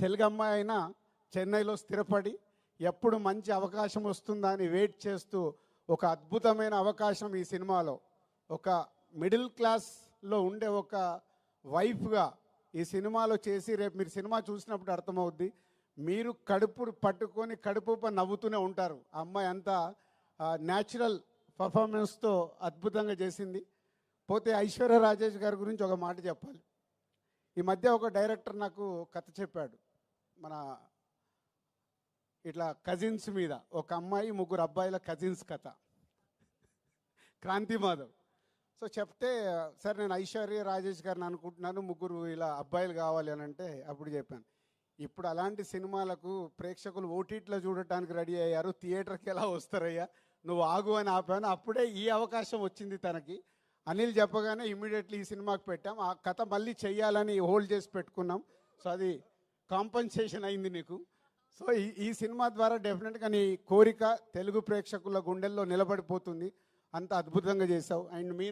తెలుగు అమ్మాయి అయినా చెన్నైలో స్థిరపడి ఎప్పుడు మంచి అవకాశం వస్తుందా అని వెయిట్ చేస్తూ ఒక అద్భుతమైన అవకాశం ఈ సినిమాలో. ఒక మిడిల్ క్లాస్లో ఉండే ఒక వైఫ్గా ఈ సినిమాలో చేసి రేపు మీరు సినిమా చూసినప్పుడు అర్థమవుద్ది. మీరు కడుపు పట్టుకొని కడుపు నవ్వుతూనే ఉంటారు. ఆ అమ్మాయి అంతా న్యాచురల్ పర్ఫార్మెన్స్తో అద్భుతంగా చేసింది. పోతే ఐశ్వర్య రాజేష్ గారి గురించి ఒక మాట చెప్పాలి. ఈ మధ్య ఒక డైరెక్టర్ నాకు కథ చెప్పాడు. మన ఇట్లా కజిన్స్ మీద ఒక అమ్మాయి ముగ్గురు అబ్బాయిల కజిన్స్ కథ. క్రాంతి మాధవ్. సో చెప్తే సార్ నేను ఐశ్వర్య రాజేష్ గారిని అనుకుంటున్నాను ముగ్గురు ఇలా అబ్బాయిలు కావాలి అని అంటే అప్పుడు చెప్పాను. ఇప్పుడు అలాంటి సినిమాలకు ప్రేక్షకులు ఓటీటీలో చూడటానికి రెడీ అయ్యారు థియేటర్కి ఎలా వస్తారయ్యా? నువ్వు ఆగు అని ఆపాను. అప్పుడే ఈ అవకాశం వచ్చింది తనకి. అనిల్ చెప్పగానే ఇమీడియట్లీ ఈ సినిమాకి పెట్టాం. ఆ కథ మళ్ళీ చెయ్యాలని హోల్డ్ చేసి పెట్టుకున్నాం. సో అది కాంపన్సేషన్ అయింది నీకు. సో ఈ ఈ సినిమా ద్వారా డెఫినెట్గా నీ కోరిక తెలుగు ప్రేక్షకుల గుండెల్లో నిలబడిపోతుంది. అంత అద్భుతంగా చేసావు. అండ్ మీ